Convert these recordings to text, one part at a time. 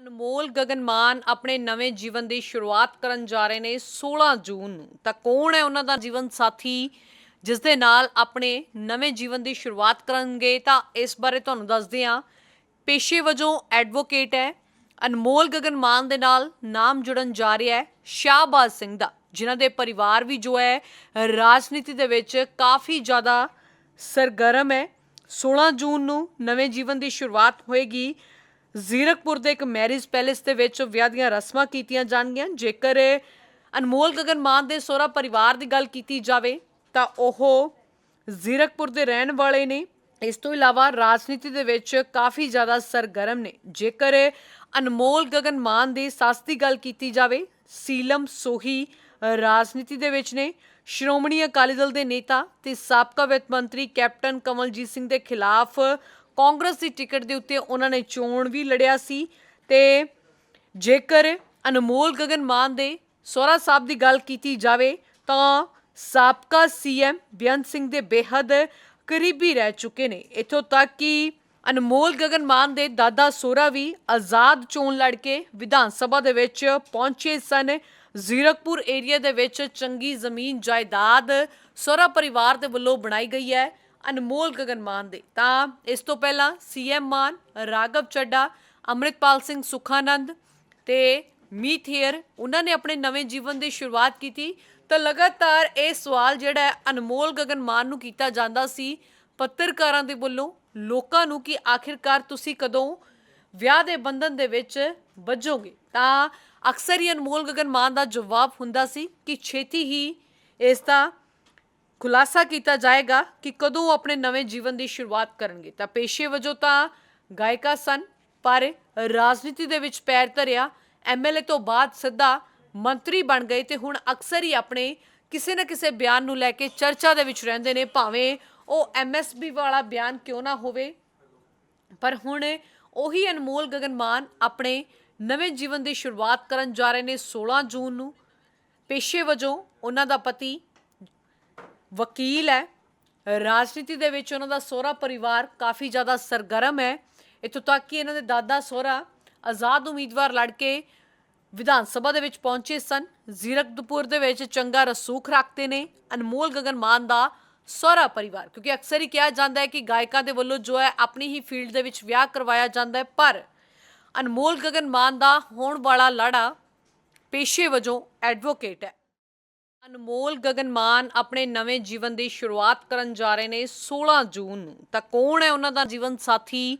ਅਨਮੋਲ ਗਗਨਮਾਨ ਆਪਣੇ ਨਵੇਂ ਜੀਵਨ ਦੀ ਸ਼ੁਰੂਆਤ ਕਰਨ ਜਾ ਰਹੇ ਨੇ 16 ਜੂਨ ਨੂੰ। ਤਾਂ ਕੌਣ ਹੈ ਉਹਨਾਂ ਦਾ ਜੀਵਨ ਸਾਥੀ ਜਿਸ ਦੇ ਨਾਲ ਆਪਣੇ ਨਵੇਂ ਜੀਵਨ ਦੀ ਸ਼ੁਰੂਆਤ ਕਰਨਗੇ? ਤਾਂ ਇਸ ਬਾਰੇ ਤੁਹਾਨੂੰ ਦੱਸਦੇ ਹਾਂ। ਪੇਸ਼ੇ ਵਜੋਂ ਐਡਵੋਕੇਟ ਹੈ। ਅਨਮੋਲ ਗਗਨਮਾਨ ਦੇ ਨਾਲ ਨਾਮ ਜੁੜਨ ਜਾ ਰਿਹਾ ਹੈ ਸ਼ਾਹਬਾਜ਼ ਸਿੰਘ ਦਾ, ਜਿਨ੍ਹਾਂ ਦੇ ਪਰਿਵਾਰ ਵੀ ਜੋ ਹੈ, ਰਾਜਨੀਤੀ ਦੇ ਵਿੱਚ ਕਾਫੀ ਜ਼ਿਆਦਾ ਸਰਗਰਮ ਹੈ। 16 ਜੂਨ ਨੂੰ ਨਵੇਂ ਜੀਵਨ ਦੀ ਸ਼ੁਰੂਆਤ ਹੋਏਗੀ। ਜ਼ੀਰਕਪੁਰ ਦੇ ਇੱਕ ਮੈਰਿਜ ਪੈਲੇਸ ਦੇ ਵਿੱਚ ਵਿਆਹ ਦੀਆਂ ਰਸਮਾਂ ਕੀਤੀਆਂ ਜਾਣਗੀਆਂ। ਜੇਕਰ ਅਨਮੋਲ ਗਗਨ ਮਾਨ ਦੇ ਸਹੁਰਾ ਪਰਿਵਾਰ ਦੀ ਗੱਲ ਕੀਤੀ ਜਾਵੇ, ਤਾਂ ਉਹ ਜ਼ੀਰਕਪੁਰ ਦੇ ਰਹਿਣ ਵਾਲੇ ਨੇ। ਇਸ ਤੋਂ ਇਲਾਵਾ ਰਾਜਨੀਤੀ ਦੇ ਵਿੱਚ ਕਾਫੀ ਜ਼ਿਆਦਾ ਸਰਗਰਮ ਨੇ। ਜੇਕਰ ਅਨਮੋਲ ਗਗਨ ਮਾਨ ਦੀ ਸੱਸ ਦੀ ਗੱਲ ਕੀਤੀ ਜਾਵੇ, ਸੀਲਮ ਸੋਹੀ ਰਾਜਨੀਤੀ ਦੇ ਵਿੱਚ ਨੇ। ਸ਼੍ਰੋਮਣੀ ਅਕਾਲੀ ਦਲ ਦੇ ਨੇਤਾ ਤੇ ਸਾਬਕਾ ਵਿੱਤ ਮੰਤਰੀ ਕੈਪਟਨ ਕਮਲਜੀਤ ਸਿੰਘ ਦੇ ਖਿਲਾਫ ਕਾਂਗਰਸ ਦੀ ਟਿਕਟ ਦੇ ਉੱਤੇ ਉਹਨਾਂ ਨੇ ਚੋਣ ਵੀ ਲੜਿਆ ਸੀ ਤੇ ਜੇਕਰ ਅਨਮੋਲ ਗਗਨ ਮਾਨ ਦੇ ਸੋਹਰਾ ਸਾਹਿਬ ਦੀ ਗੱਲ ਕੀਤੀ ਜਾਵੇ ਤਾਂ ਸਾਬਕਾ ਸੀਐਮ ਬੇਅੰਤ ਸਿੰਘ ਦੇ ਬੇਹੱਦ ਕਰੀਬੀ ਰਹਿ ਚੁੱਕੇ ਨੇ। ਇਥੋਂ ਤੱਕ ਕਿ ਅਨਮੋਲ ਗਗਨ ਮਾਨ ਦੇ ਦਾਦਾ ਸੋਹਰਾ ਵੀ ਆਜ਼ਾਦ ਚੋਣ ਲੜ ਕੇ ਵਿਧਾਨ ਸਭਾ ਦੇ ਵਿੱਚ ਪਹੁੰਚੇ ਸਨ। ਜ਼ੀਰਕਪੁਰ ਏਰੀਆ ਦੇ ਵਿੱਚ ਚੰਗੀ ਜ਼ਮੀਨ ਜਾਇਦਾਦ ਸੋਹਰਾ ਪਰਿਵਾਰ ਦੇ ਵੱਲੋਂ ਬਣਾਈ ਗਈ ਹੈ। ਅਨਮੋਲ ਗਗਨ ਮਾਨ ਦੇ। ਤਾਂ ਇਸ ਤੋਂ ਪਹਿਲਾਂ ਸੀਐਮ ਮਾਨ, ਰਾਘਵ ਚੱਡਾ, ਅੰਮ੍ਰਿਤਪਾਲ ਸਿੰਘ ਸੁਖਾਨੰਦ ਤੇ ਮੀਤ ਹੇਅਰ, ਉਹਨਾਂ ਨੇ ਆਪਣੇ ਨਵੇਂ ਜੀਵਨ ਦੀ ਸ਼ੁਰੂਆਤ ਕੀਤੀ। ਤਾਂ ਲਗਾਤਾਰ ਇਹ ਸਵਾਲ ਜਿਹੜਾ ਹੈ, ਅਨਮੋਲ ਗਗਨਮਾਨ ਨੂੰ ਕੀਤਾ ਜਾਂਦਾ ਸੀ ਪੱਤਰਕਾਰਾਂ ਦੇ ਵੱਲੋਂ, ਲੋਕਾਂ ਨੂੰ ਕਿ ਆਖਿਰਕਾਰ ਤੁਸੀਂ ਕਦੋਂ ਵਿਆਹ ਦੇ ਬੰਧਨ ਦੇ ਵਿੱਚ ਵੱਜੋਗੇ? ਤਾਂ ਅਕਸਰ ਹੀ ਅਨਮੋਲ ਗਗਨ ਮਾਨ ਦਾ ਜਵਾਬ ਹੁੰਦਾ ਸੀ ਕਿ ਛੇਤੀ ਹੀ ਇਸ ਦਾ ਖੁਲਾਸਾ ਕੀਤਾ ਜਾਏਗਾ ਕਿ ਕਦੋਂ ਉਹ ਆਪਣੇ ਨਵੇਂ ਜੀਵਨ ਦੀ ਸ਼ੁਰੂਆਤ ਕਰਨਗੇ। ਤਾਂ ਪੇਸ਼ੇ ਵਜੋਂ ਤਾਂ ਗਾਇਕਾ ਸਨ, ਪਰ ਰਾਜਨੀਤੀ ਦੇ ਵਿੱਚ ਪੈਰ ਧਰਿਆ ਐਮਐਲਏ ਤੋਂ ਬਾਅਦ ਸਿੱਧਾ ਮੰਤਰੀ ਬਣ ਗਏ ਤੇ ਹੁਣ ਅਕਸਰ ਹੀ ਆਪਣੇ ਕਿਸੇ ਨਾ ਕਿਸੇ ਬਿਆਨ ਨੂੰ ਲੈ ਕੇ ਚਰਚਾ ਦੇ ਵਿੱਚ ਰਹਿੰਦੇ ਨੇ, ਭਾਵੇਂ ਉਹ ਐਮਐਸਬੀ ਵਾਲਾ ਬਿਆਨ ਕਿਉਂ ਨਾ ਹੋਵੇ। ਪਰ ਹੁਣ ਉਹੀ ਅਨਮੋਲ ਗਗਨਮਾਨ ਆਪਣੇ ਨਵੇਂ ਜੀਵਨ ਦੀ ਸ਼ੁਰੂਆਤ ਕਰਨ ਜਾ ਰਹੇ ਨੇ 16 ਜੂਨ ਨੂੰ। ਪੇਸ਼ੇ ਵਜੋਂ ਉਹਨਾਂ ਦਾ ਪਤੀ ਵਕੀਲ ਹੈ। ਰਾਜਨੀਤੀ ਦੇ ਵਿੱਚ ਉਹਨਾਂ ਦਾ ਸਹੁਰਾ ਪਰਿਵਾਰ ਕਾਫੀ ਜ਼ਿਆਦਾ ਸਰਗਰਮ ਹੈ। ਇੱਥੋਂ ਤੱਕ ਕਿ ਇਹਨਾਂ ਦੇ ਦਾਦਾ ਸਹੁਰਾ ਆਜ਼ਾਦ ਉਮੀਦਵਾਰ ਲੜ ਕੇ ਵਿਧਾਨ ਸਭਾ ਦੇ ਵਿੱਚ ਪਹੁੰਚੇ ਸਨ। ਜ਼ੀਰਕਪੁਰ ਦੇ ਵਿੱਚ ਚੰਗਾ ਰਸੂਖ ਰੱਖਦੇ ਨੇ। ਅਨਮੋਲ ਗਗਨ ਮਾਨ ਦਾ ਸਹੁਰਾ ਪਰਿਵਾਰ, ਕਿਉਂਕਿ ਅਕਸਰ ਹੀ ਕਿਹਾ ਜਾਂਦਾ ਹੈ ਕਿ ਗਾਇਕਾਂ ਦੇ ਵੱਲੋਂ ਜੋ ਹੈ ਆਪਣੀ ਹੀ ਫੀਲਡ ਦੇ ਵਿੱਚ ਵਿਆਹ ਕਰਵਾਇਆ ਜਾਂਦਾ ਹੈ। ਪਰ ਅਨਮੋਲ ਗਗਨ ਮਾਨ ਦਾ ਹੋਣ ਵਾਲਾ ਲਾੜਾ ਪੇਸ਼ੇ ਵਜੋਂ ਐਡਵੋਕੇਟ ਹੈ। ਅਨਮੋਲ ਗਗਨਮਾਨ ਆਪਣੇ ਨਵੇਂ ਜੀਵਨ ਦੀ ਸ਼ੁਰੂਆਤ ਕਰਨ ਜਾ ਰਹੇ ਨੇ 16 ਜੂਨ ਨੂੰ। ਤਾਂ ਕੌਣ ਹੈ ਉਹਨਾਂ ਦਾ ਜੀਵਨ ਸਾਥੀ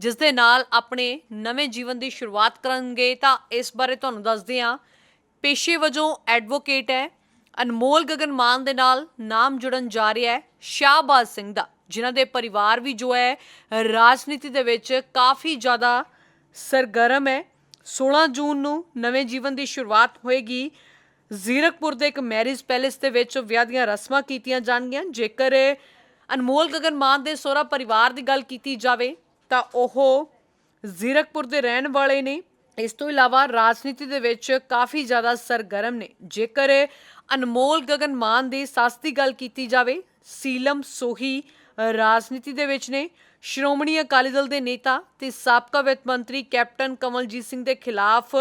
ਜਿਸ ਦੇ ਨਾਲ ਆਪਣੇ ਨਵੇਂ ਜੀਵਨ ਦੀ ਸ਼ੁਰੂਆਤ ਕਰਨਗੇ? ਤਾਂ ਇਸ ਬਾਰੇ ਤੁਹਾਨੂੰ ਦੱਸਦੇ ਹਾਂ। ਪੇਸ਼ੇ ਵਜੋਂ ਐਡਵੋਕੇਟ ਹੈ। ਅਨਮੋਲ ਗਗਨਮਾਨ ਦੇ ਨਾਲ ਨਾਮ ਜੁੜਨ ਜਾ ਰਿਹਾ ਹੈ ਸ਼ਾਹਬਾਜ਼ ਸਿੰਘ ਦਾ, ਜਿਨ੍ਹਾਂ ਦੇ ਪਰਿਵਾਰ ਵੀ ਜੋ ਹੈ, ਰਾਜਨੀਤੀ ਦੇ ਵਿੱਚ ਕਾਫੀ ਜ਼ਿਆਦਾ ਸਰਗਰਮ ਹੈ। 16 ਜੂਨ ਨੂੰ ਨਵੇਂ ਜੀਵਨ ਦੀ ਸ਼ੁਰੂਆਤ ਹੋਏਗੀ। ਜ਼ੀਰਕਪੁਰ ਦੇ ਇੱਕ ਮੈਰਿਜ ਪੈਲੇਸ ਦੇ ਵਿੱਚ ਵਿਆਹ ਦੀਆਂ ਰਸਮਾਂ ਕੀਤੀਆਂ ਜਾਣਗੀਆਂ। ਜੇਕਰ ਅਨਮੋਲ ਗਗਨ ਮਾਨ ਦੇ ਸਹੁਰਾ ਪਰਿਵਾਰ ਦੀ ਗੱਲ ਕੀਤੀ ਜਾਵੇ, ਤਾਂ ਉਹ ਜ਼ੀਰਕਪੁਰ ਦੇ ਰਹਿਣ ਵਾਲੇ ਨੇ। ਇਸ ਤੋਂ ਇਲਾਵਾ ਰਾਜਨੀਤੀ ਦੇ ਵਿੱਚ ਕਾਫੀ ਜ਼ਿਆਦਾ ਸਰਗਰਮ ਨੇ। ਜੇਕਰ ਅਨਮੋਲ ਗਗਨ ਮਾਨ ਦੀ ਸੱਸ ਦੀ ਗੱਲ ਕੀਤੀ ਜਾਵੇ, ਸੀਲਮ ਸੋਹੀ ਰਾਜਨੀਤੀ ਦੇ ਵਿੱਚ ਨੇ। ਸ਼੍ਰੋਮਣੀ ਅਕਾਲੀ ਦਲ ਦੇ ਨੇਤਾ ਤੇ ਸਾਬਕਾ ਵਿੱਤ ਮੰਤਰੀ ਕੈਪਟਨ ਕਮਲਜੀਤ ਸਿੰਘ ਦੇ ਖਿਲਾਫ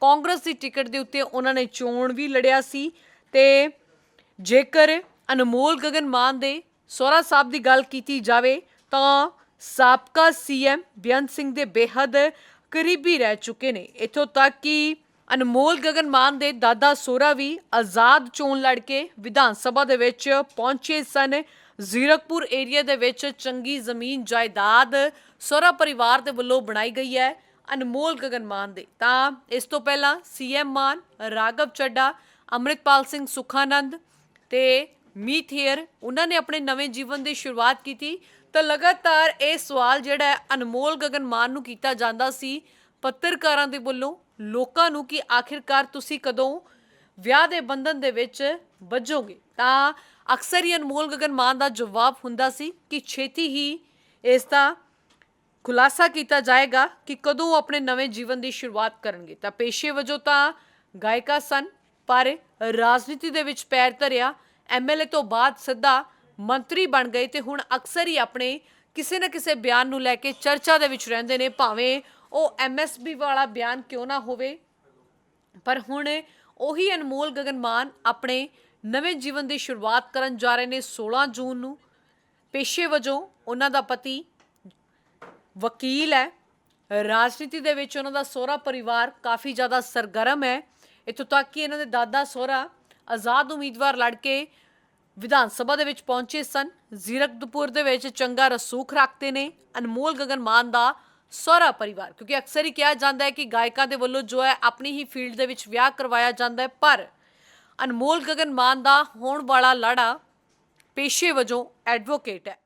ਕਾਂਗਰਸ ਦੀ ਟਿਕਟ ਦੇ ਉੱਤੇ ਉਹਨਾਂ ਨੇ ਚੋਣ ਵੀ ਲੜਿਆ ਸੀ ਤੇ ਜੇਕਰ ਅਨਮੋਲ ਗਗਨ ਮਾਨ ਦੇ ਸੋਹਰਾ ਸਾਹਿਬ ਦੀ ਗੱਲ ਕੀਤੀ ਜਾਵੇ ਤਾਂ ਸਾਬਕਾ ਸੀਐਮ ਬੇਅੰਤ ਸਿੰਘ ਦੇ ਬੇਹੱਦ ਕਰੀਬੀ ਰਹਿ ਚੁੱਕੇ ਨੇ। ਇਥੋਂ ਤੱਕ ਕਿ ਅਨਮੋਲ ਗਗਨ ਮਾਨ ਦੇ ਦਾਦਾ ਸੋਹਰਾ ਵੀ ਆਜ਼ਾਦ ਚੋਣ ਲੜ ਕੇ ਵਿਧਾਨ ਸਭਾ ਦੇ ਵਿੱਚ ਪਹੁੰਚੇ ਸਨ। ਜ਼ੀਰਕਪੁਰ ਏਰੀਆ ਦੇ ਵਿੱਚ ਚੰਗੀ ਜ਼ਮੀਨ ਜਾਇਦਾਦ ਸੋਹਰਾ ਪਰਿਵਾਰ ਦੇ ਵੱਲੋਂ ਬਣਾਈ ਗਈ ਹੈ। ਅਨਮੋਲ ਗਗਨ ਮਾਨ ਦੇ। ਤਾਂ ਇਸ ਤੋਂ ਪਹਿਲਾਂ ਸੀਐਮ ਮਾਨ, ਰਾਘਵ ਚੱਡਾ, ਅੰਮ੍ਰਿਤਪਾਲ ਸਿੰਘ ਸੁਖਾਨੰਦ ਤੇ ਮੀਤ ਹੇਅਰ, ਉਹਨਾਂ ਨੇ ਆਪਣੇ ਨਵੇਂ ਜੀਵਨ ਦੀ ਸ਼ੁਰੂਆਤ ਕੀਤੀ। ਤਾਂ ਲਗਾਤਾਰ ਇਹ ਸਵਾਲ ਜਿਹੜਾ ਹੈ, ਅਨਮੋਲ ਗਗਨਮਾਨ ਨੂੰ ਕੀਤਾ ਜਾਂਦਾ ਸੀ ਪੱਤਰਕਾਰਾਂ ਦੇ ਵੱਲੋਂ, ਲੋਕਾਂ ਨੂੰ ਕਿ ਆਖਿਰਕਾਰ ਤੁਸੀਂ ਕਦੋਂ ਵਿਆਹ ਦੇ ਬੰਧਨ ਦੇ ਵਿੱਚ ਵੱਜੋਗੇ? ਤਾਂ ਅਕਸਰ ਹੀ ਅਨਮੋਲ ਗਗਨ ਮਾਨ ਦਾ ਜਵਾਬ ਹੁੰਦਾ ਸੀ ਕਿ ਛੇਤੀ ਹੀ ਇਸ ਦਾ ਖੁਲਾਸਾ ਕੀਤਾ ਜਾਏਗਾ ਕਿ ਕਦੋਂ ਉਹ ਆਪਣੇ ਨਵੇਂ ਜੀਵਨ ਦੀ ਸ਼ੁਰੂਆਤ ਕਰਨਗੇ। ਤਾਂ ਪੇਸ਼ੇ ਵਜੋਂ ਤਾਂ ਗਾਇਕਾ ਸਨ, ਪਰ ਰਾਜਨੀਤੀ ਦੇ ਵਿੱਚ ਪੈਰ ਧਰਿਆ ਐਮਐਲਏ ਤੋਂ ਬਾਅਦ ਸਿੱਧਾ ਮੰਤਰੀ ਬਣ ਗਏ ਤੇ ਹੁਣ ਅਕਸਰ ਹੀ ਆਪਣੇ ਕਿਸੇ ਨਾ ਕਿਸੇ ਬਿਆਨ ਨੂੰ ਲੈ ਕੇ ਚਰਚਾ ਦੇ ਵਿੱਚ ਰਹਿੰਦੇ ਨੇ, ਭਾਵੇਂ ਉਹ ਐਮਐਸਬੀ ਵਾਲਾ ਬਿਆਨ ਕਿਉਂ ਨਾ ਹੋਵੇ। ਪਰ ਹੁਣ ਉਹੀ ਅਨਮੋਲ ਗਗਨ ਮਾਨ ਆਪਣੇ ਨਵੇਂ ਜੀਵਨ ਦੀ ਸ਼ੁਰੂਆਤ ਕਰਨ ਜਾ ਰਹੇ ਨੇ 16 ਜੂਨ ਨੂੰ। ਪੇਸ਼ੇ ਵਜੋਂ ਉਹਨਾਂ ਦਾ ਪਤੀ ਵਕੀਲ ਹੈ। ਰਾਜਨੀਤੀ ਦੇ ਵਿੱਚ ਉਹਨਾਂ ਦਾ ਸਹੁਰਾ ਪਰਿਵਾਰ ਕਾਫੀ ਜ਼ਿਆਦਾ ਸਰਗਰਮ ਹੈ। ਇੱਥੋਂ ਤੱਕ ਕਿ ਇਹਨਾਂ ਦੇ ਦਾਦਾ ਸਹੁਰਾ ਆਜ਼ਾਦ ਉਮੀਦਵਾਰ ਲੜ ਕੇ ਵਿਧਾਨ ਸਭਾ ਦੇ ਵਿੱਚ ਪਹੁੰਚੇ ਸਨ। ਜ਼ੀਰਕਪੁਰ ਦੇ ਵਿੱਚ ਚੰਗਾ ਰਸੂਖ ਰੱਖਦੇ ਨੇ। ਅਨਮੋਲ ਗਗਨ ਮਾਨ ਦਾ ਸਹੁਰਾ ਪਰਿਵਾਰ, ਕਿਉਂਕਿ ਅਕਸਰ ਹੀ ਕਿਹਾ ਜਾਂਦਾ ਹੈ ਕਿ ਗਾਇਕਾਂ ਦੇ ਵੱਲੋਂ ਜੋ ਹੈ ਆਪਣੀ ਹੀ ਫੀਲਡ ਦੇ ਵਿੱਚ ਵਿਆਹ ਕਰਵਾਇਆ ਜਾਂਦਾ ਹੈ। ਪਰ ਅਨਮੋਲ ਗਗਨ ਮਾਨ ਦਾ ਹੋਣ ਵਾਲਾ ਲਾੜਾ ਪੇਸ਼ੇ ਵਜੋਂ ਐਡਵੋਕੇਟ ਹੈ।